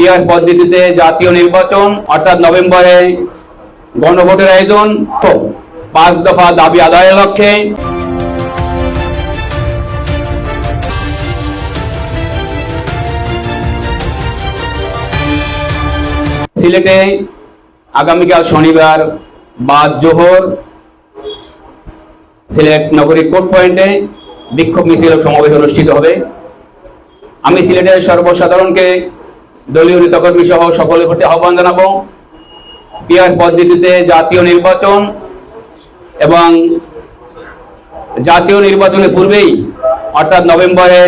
Peer পদ্ধতিতে জাতীয় নির্বাচন, অর্থাৎ নভেম্বরে গণভোটের আয়োজন পাঁচ দফা দাবি আদায়ের লক্ষ্যে। সিলেটে আগামীকাল শনিবার বাদ জোহর। সিলেট নগরীর কোর্ট পয়েন্টে বিক্ষোভ মিছিল সমাবেশ অনুষ্ঠিত হবে। আমি সিলেটের সর্বসাধারণকে দলীয় নেতাকর্মী সহ সকলের প্রতি আহ্বান জানাব। পিয়ার পদ্ধতিতে জাতীয় নির্বাচন এবং জাতীয় নির্বাচনের পূর্বেই, অর্থাৎ নভেম্বরে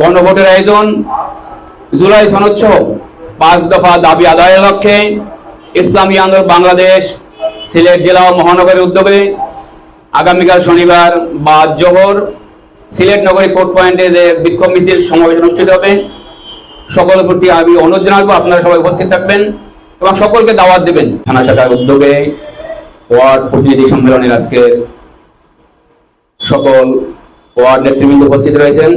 গণভোটের আয়োজন, জুলাই সনদসহ পাঁচ দফা দাবি আদায়ের লক্ষ্যে ইসলামী আন্দোলন বাংলাদেশ, সিলেট জেলা ও মহানগরের উদ্যোগে আগামীকাল শনিবার বা জোহর সিলেট নগরী কোর্ট পয়েন্টে যে বিক্ষোভ মিছিল সমাবেশ অনুষ্ঠিত হবে। সকলের প্রতি আমি অনুরোধ জানাব, আপনারা সবাই উপস্থিত থাকবেন এবং সকলকে দাওয়াত দেবেন। থানা শাখার উদ্যোগে ওয়ার্ড প্রতিনিধি সম্মেলনের আজকে সকল ওয়ার্ড নেতৃবৃন্দ উপস্থিত রয়েছেন।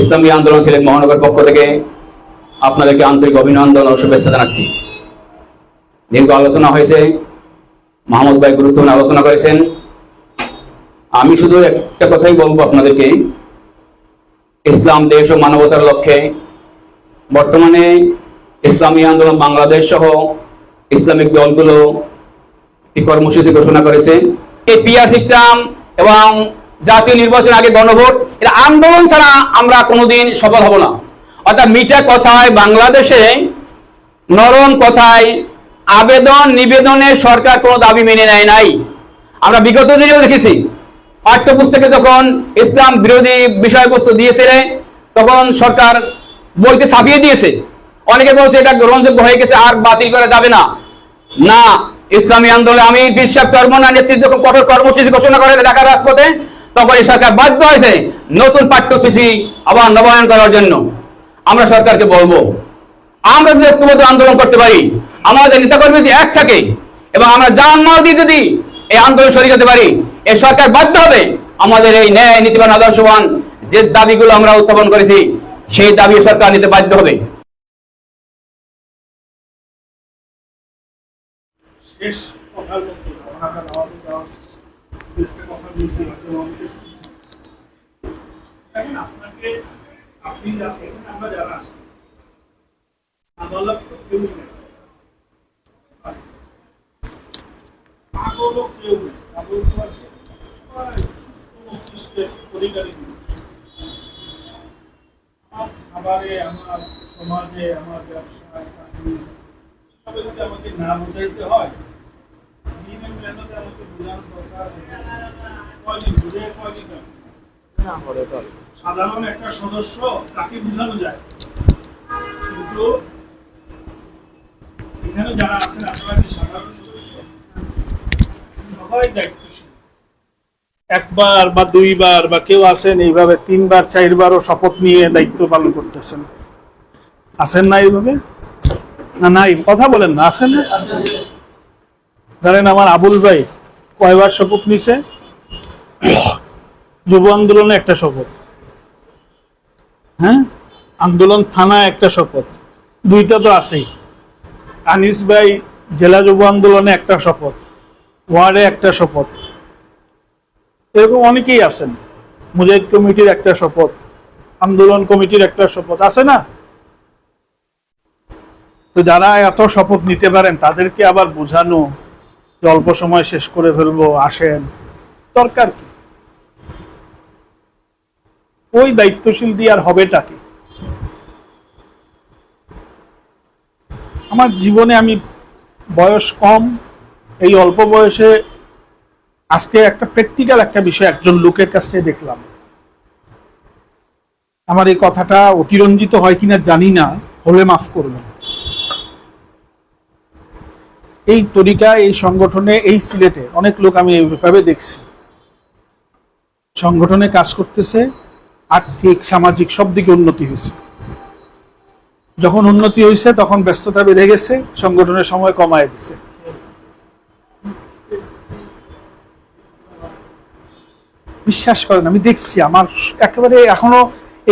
ইসলামী আন্দোলন সিলেট মহানগর পক্ষ থেকে আপনাদেরকে আন্তরিক অভিনন্দন ও শুভেচ্ছা জানাচ্ছি। দীর্ঘ আলোচনা হয়েছে, মাহমুদ ভাই গুরুত্বপূর্ণ আলোচনা করেছেন। আমি শুধু একটা কথাই বলব আপনাদেরকে ইসলাম, দেশ ও মানবতার লক্ষ্যে বর্তমানে ইসলামী আন্দোলন বাংলাদেশ সহ ইসলামিক দলগুলো কর্মসূচি ঘোষণা করেছে। এই পিআর সিস্টেম এবং জাতীয় নির্বাচন আগে গণভোট এটা আন্দোলন ছাড়া আমরা কোনোদিন সফল হব না। অর্থাৎ মিঠা কথায় বাংলাদেশে নরম কথায় আবেদন নিবেদনে সরকার কোনো দাবি মেনে নেয় নাই। আমরা বিগত দিনেও দেখেছি পাঠ্যপুস্তকে যখন ইসলাম বিরোধী বিষয়বস্তু দিয়েছিল, তখন সরকার বইতে ছাপিয়ে দিয়েছে। অনেকে বলছে, এটা গ্রহণযোগ্য হয়ে গেছে, আর বাতিল করা যাবে না। না, ইসলামী আন্দোলনে আমি বিশ্বাস কর্ম না, নেতৃত্ব যখন কঠোর কর্মসূচি ঘোষণা করে ঢাকার রাজপথে তখন এই সরকার বাধ্য হয়েছে নতুন পাঠ্যসূচি আবার নবায়ন করার জন্য। আমরা সরকারকে বলব, আমরা যদি ঐক্যবদ্ধ আন্দোলন করতে পারি, আমাদের নেতাকর্মী যদি এক থাকে, এবং আমরা জান মাল দিয়ে যদি এই আন্দোলন শরীর যেতে পারি এই সরকার বাধ্য হবে আমাদের এই ন্যায় নীতিবান আদর্শবান যে দাবিগুলো আমরা উত্থাপন করেছি, সেই দাবি সরকার নিতে বাধ্য হবে। আপনাকে খাবারে আমার সমাজে আমার ব্যবসায় চাকরি সবে যদি আমাকে না বোঝাইতে হয় দিনের মেহনতে আমাকে বোঝানোর দরকার কয়দিন বুঝে কয়দিন সাধারণ একটা সদস্য তাকে বোঝানো যায়। কিন্তু এখানে যারা আছেন আপনারা সাধারণ সদস্য সবাই দায়িত্বশীল একবার বা দুইবার বা কেউ আছেন এইভাবে তিনবার, চারবারও শপথ নিয়ে দায়িত্ব পালন করতেছেন। আছেন না এইভাবে? না, নাই। কথা বলেন না, আছেন না? ধরেন আমার আবুল ভাই কয়বার শপথ নিছে? যুব আন্দোলনে একটা শপথ। হ্যাঁ? আন্দোলন থানা একটা শপথ। দুইটা তো আছেই। আনিস ভাই জেলা যুব আন্দোলনে একটা শপথ। ওয়ার্ডে একটা শপথ। এরকম অনেকেই আছেন। মুজাহিদ কমিটির একটা শপথ, আন্দোলন কমিটির একটা শপথ, আছে না? তো যারা এত শপথ নিতে পারেন, তাদেরকে আবার বোঝানো, যে অল্প সময় শেষ করে ফেলব, আসেন। দরকার কি? ওই দায়িত্বশীল দিয়ে আর হবেটা কি? আমার জীবনে আমি বয়স কম, এই অল্প বয়সে আজকে একটা প্র্যাকটিক্যাল একটা বিষয় একজন লোকের কাছ থেকে দেখলাম। আমার এই কথাটা অতিরঞ্জিত হয় কিনা জানি না, হলে মাফ করবেন। এই তরিকা, এই সংগঠনে, এই সিলেটে অনেক লোক আমি এইভাবে দেখছি। সংগঠনে কাজ করতেছে, আর্থিক, সামাজিক সব দিকে উন্নতি হয়েছে। যখন উন্নতি হয়েছে, তখন ব্যস্ততা বেড়ে গেছে, সংগঠনের সময় কমায় দিছে। বিশ্বাস করেন, আমি দেখছি, আমার একেবারে এখনও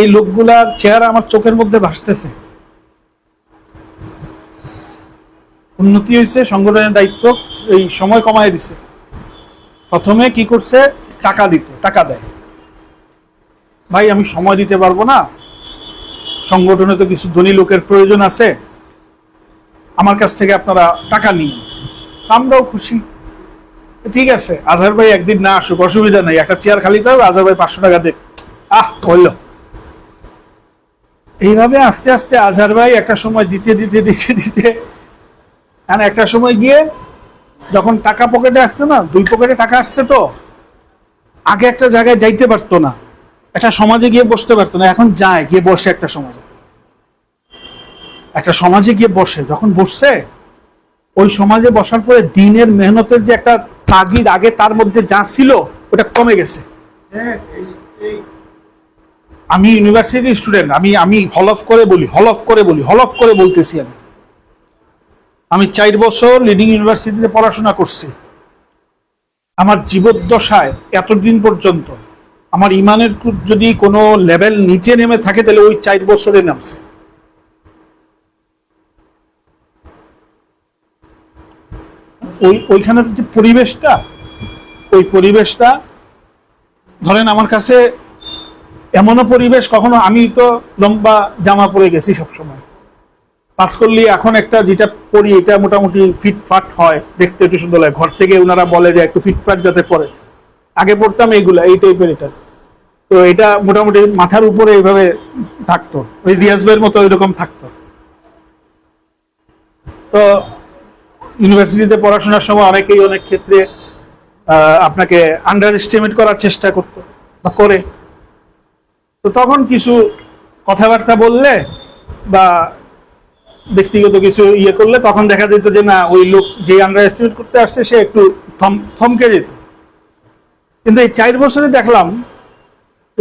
এই লোকগুলার চেহারা আমার চোখের মধ্যে ভাসতেছে। উন্নতি হয়েছে, সংগঠনের দায়িত্ব, এই সময় কমায় দিছে। প্রথমে কি করছে? টাকা দিতে, টাকা দেয়। ভাই, আমি সময় দিতে পারব না। সংগঠনে তো কিছু ধনী লোকের প্রয়োজন আছে। আমার কাছ থেকে আপনারা টাকা নিন। আমরাও খুশি। ঠিক আছে, আজহার ভাই একদিন না আসুক, অসুবিধা নাই। একটা চেয়ার খালি তো আজহার ভাই পাঁচশো টাকা দেখ আহ হইল এইভাবে আস্তে আস্তে আজহার ভাই একটা সময় দিতে দিতে দিতে দিতে, আর একটা সময় গিয়ে যখন টাকা পকেটে আসছে না, দুই পকেটে টাকা আসছে তো, আগে একটা জায়গায় যাইতে পারতো না। একটা সমাজে গিয়ে বসতে পারতো না, এখন যায়, গিয়ে বসে একটা সমাজে। একটা সমাজে গিয়ে বসে, যখন বসছে, ওই সমাজে বসার পরে দিনের মেহনতের যে একটা তাগিদ আগে তার মধ্যে যা ছিল, ওটা কমে গেছে। আমি ইউনিভার্সিটি স্টুডেন্ট আমি আমি হল অফ করে বলি হল অফ করে বলি হল অফ করে বলতেছি আমি। আমি চার বছর লিডিং ইউনিভার্সিটিতে পড়াশোনা করছি। আমার জীবদ্দশায় এতদিন পর্যন্ত, আমার ইমানের যদি কোনো লেভেল নিচে নেমে থাকে, তাহলে ওই চার বছরে নামছে। ওই ওইখানের যে পরিবেশটা, ওই পরিবেশটা, ধরেন আমার কাছে এমনও পরিবেশ কখনো, আমি তো লম্বা জামা পরে গেছি সবসময়। পাস করলি, এখন একটা যেটা পরি, এটা মোটামুটি ফিটফাট হয়, দেখতে একটু সুন্দর লাগে। ঘর থেকে ওনারা বলে যে একটু ফিটফাট যাতে পরে। আগে পড়তাম এইগুলা, এই টাইপের এটা। তো এটা মোটামুটি মাথার উপরে এইভাবে থাকতো। ওই রিয়াজ ভাইয়ের মতো এরকম থাকতো। তো ইউনিভার্সিটিতে পড়াশোনার সময় অনেকেই অনেক ক্ষেত্রে আপনাকে আন্ডার এস্টিমেট করার চেষ্টা করতো বা করে। তো তখন কিছু কথাবার্তা বললে বা ব্যক্তিগত কিছু ইয়ে করলে তখন দেখা যেত যে, না, ওই লোক যে আন্ডার এস্টিমেট করতে আসছে, সে একটু থম- থমকে যেত। কিন্তু এই চার বছরে দেখলাম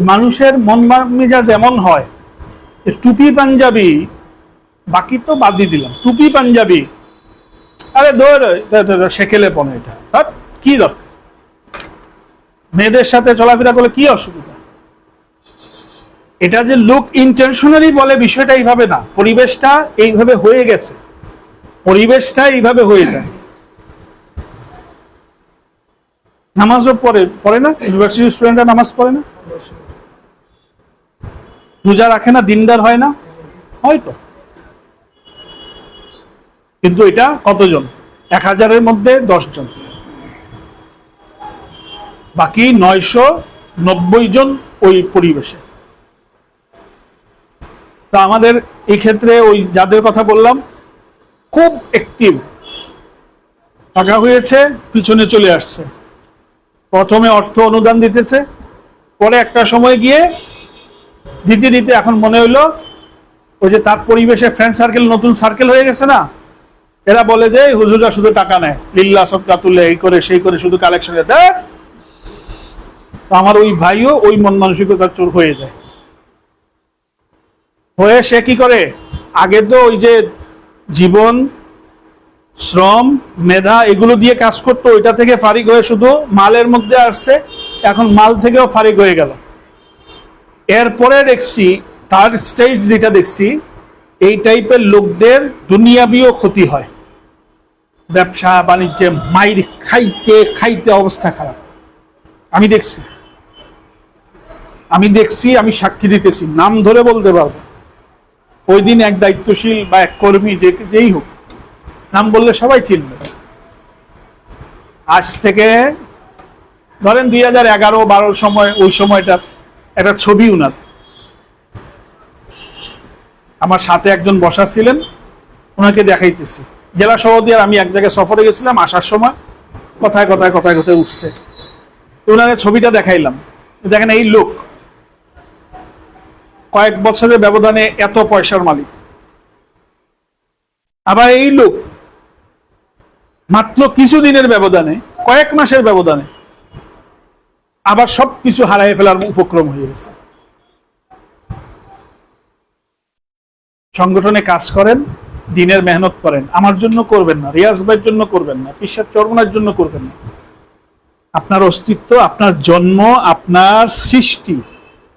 মানুষের মন মেজাজ এমন হয় টুপি পাঞ্জাবি বাকি তো বাদ দিয়ে দিলাম। টুপি পাঞ্জাবি আরে দৌড় সেকেলে পনে এটা। কি দরকার? মেয়েদের সাথে চলাফেরা করলে কি অসুবিধা? এটা যে লোক ইন্টেনশনালি বলে বিষয়টা এইভাবে না। পরিবেশটা এইভাবে হয়ে গেছে। পরিবেশটা এইভাবে হয়ে যায়। নামাজও পড়ে পড়ে না? ইউনিভার্সিটি স্টুডেন্টরা নামাজ পড়ে না? রোজা রাখে না? দিনদার হয় না? হয়তো। কিন্তু এটা কতজন? এক হাজারের মধ্যে জন বাকি নয়শো নব্বই জন ওই পরিবেশে। তা আমাদের এই ক্ষেত্রে ওই যাদের কথা বললাম, খুব অ্যাক্টিভ টাকা হয়েছে, পিছনে চলে আসছে। প্রথমে অর্থ অনুদান দিতেছে, পরে একটা সময় গিয়ে দিতে দিতে এখন মনে হইল, ওই যে তার পরিবেশে ফ্রেন্ড সার্কেল নতুন সার্কেল হয়ে গেছে না? এরা বলে যে, এই হুজুররা শুধু টাকা নেয়। লিল্লা সৎকা তুলে এই করে, সেই করে, শুধু কালেকশনে দেয়। আমার ওই ভাইও ওই মন মানসিকতার চোর হয়ে যায়। হয়ে সে কি করে? আগে তো ওই যে জীবন, শ্রম, মেধা, এগুলো দিয়ে কাজ করতো। ওইটা থেকে ফারিক হয়ে শুধু মালের মধ্যে আসছে। এখন মাল থেকেও ফারিক হয়ে গেল। এরপরে দেখছি তার স্টেজ যেটা দেখছি, এই টাইপের লোকদের দুনিয়াবিও ক্ষতি হয়। ব্যবসা বাণিজ্যে মাইর খাইতে খাইতে অবস্থা খারাপ। আমি দেখছি। আমি দেখছি, আমি সাক্ষী দিতেছি। নাম ধরে বলতে পারব ওই দিন এক দায়িত্বশীল বা এক কর্মী যেই হোক, নাম বললে সবাই চিনবে। আজ থেকে, ধরেন দুই হাজার এগারো বারোর সময়, ওই সময়টা একটা ছবি উনার। আমার সাথে একজন বসা ছিলেন ওনাকে দেখাইতেছি। জেলা সভাপতি আর আমি এক জায়গায় সফরে গেছিলাম, আসার সময়। কথায় কথায় কথায় কথায় উঠছে। তো ওনাকে ছবিটা দেখাইলাম। দেখেন এই লোক কয়েক বছরের ব্যবধানে এত পয়সার মালিক। আবার এই লোক মাত্র কিছুদিনের ব্যবধানে, কয়েক মাসের ব্যবধানে, আবার সব কিছু হারাই ফেলার উপক্রম হয়ে গেছে। সংগঠনে কাজ করেন। দিনের মেহনত করেন। আমার জন্য করবেন না, রিয়াজ ভাইয়ের জন্য করবেন না পিসার চরমনার জন্য করবেন না। আপনার অস্তিত্ব, আপনার জন্ম, আপনার সৃষ্টি,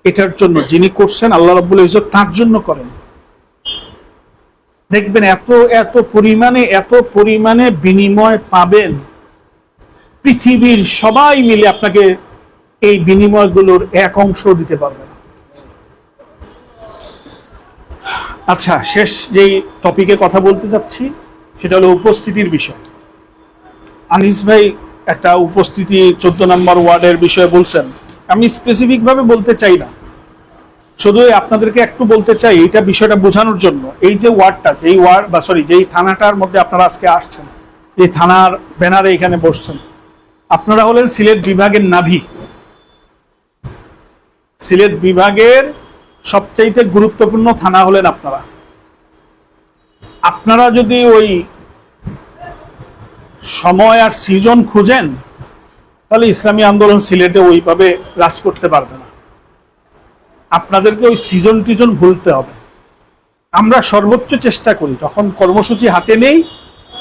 এটার জন্য যিনি করছেন, আল্লাহ রব্বুল ইজত তার জন্য করেন। দেখবেন এত এত পরিমাণে এত পরিমাণে বিনিময় পাবেন। পৃথিবীর সবাই মিলে আপনাকে এই বিনিময়গুলোর এক অংশ দিতে পারবে না আচ্ছা শেষ যেই টপিকে কথা বলতে যাচ্ছি, সেটা হলো উপস্থিতির বিষয়। আনিস ভাই একটা উপস্থিতি চোদ্দ নম্বর ওয়ার্ডের বিষয়ে বলছেন। আমি স্পেসিফিক ভাবে বলতে চাই না। শুধু আপনাদেরকে একটু বলতে চাই এটা বিষয়টা বোঝানোর জন্য। এই যে ওয়ার্ডটা, যেই ওয়ার্ড, বা সরি যেই থানাটার মধ্যে আপনারা আজকে আসছেন, এই থানার ব্যানারে এখানে বসছেন, আপনারা হলেন সিলেট বিভাগের নাভি। সিলেট বিভাগের সবচাইতে গুরুত্বপূর্ণ থানা হলেন আপনারা। আপনারা যদি ওই সময় আর সিজন খুঁজেন, তাহলে ইসলামী আন্দোলন সিলেটে ওইভাবে রাজ করতে পারবে না। আপনাদেরকে ওই সিজন টিজন ভুলতে হবে। আমরা সর্বোচ্চ চেষ্টা করি, যখন কর্মসূচি হাতে নেই,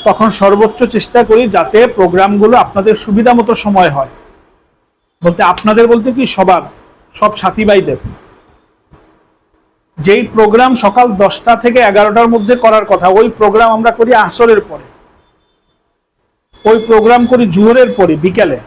তখন সর্বোচ্চ চেষ্টা করি যাতে প্রোগ্রামগুলো আপনাদের সুবিধা মতো সময় হয়। বলতে আপনাদের বলতে কি, সবার, সব সাথী ভাইদের। যেই প্রোগ্রাম সকাল দশটা থেকে এগারোটার মধ্যে করার কথা, ওই প্রোগ্রাম আমরা করি আসরের পরে। ওই প্রোগ্রাম করি জুহরের পরে, বিকেলে।